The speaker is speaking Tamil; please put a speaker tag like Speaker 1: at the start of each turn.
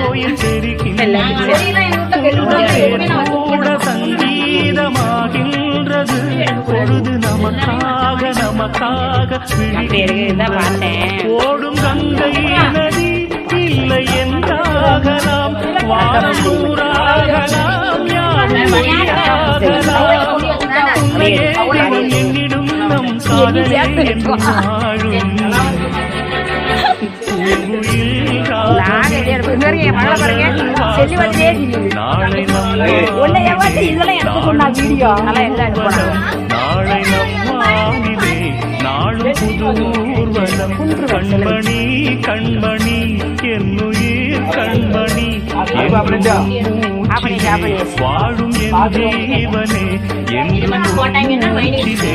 Speaker 1: கோயில் கூட சங்கீதமாகின்றது பொழுது நமக்காக நமக்காக ஓடும் கங்கை நதி இல்லை என்றாகலாம் வாரம் நூறாகலாம் யாரும் பொய்யாகலாம். என்னிடும் நம் சாதனை என்று காதல் நாளை
Speaker 2: உன்னை எவன்ட்டு இதெல்லாம் எடுத்து சொன்னா வீடியோ.
Speaker 1: நாளை நம்மாவிலே நாளும் புது ஊர்வலம். கண்மணி கண்மணி என்னுயிர் கண்மணி. வாழும் என் ஜீவனே என் மூச்சிலே.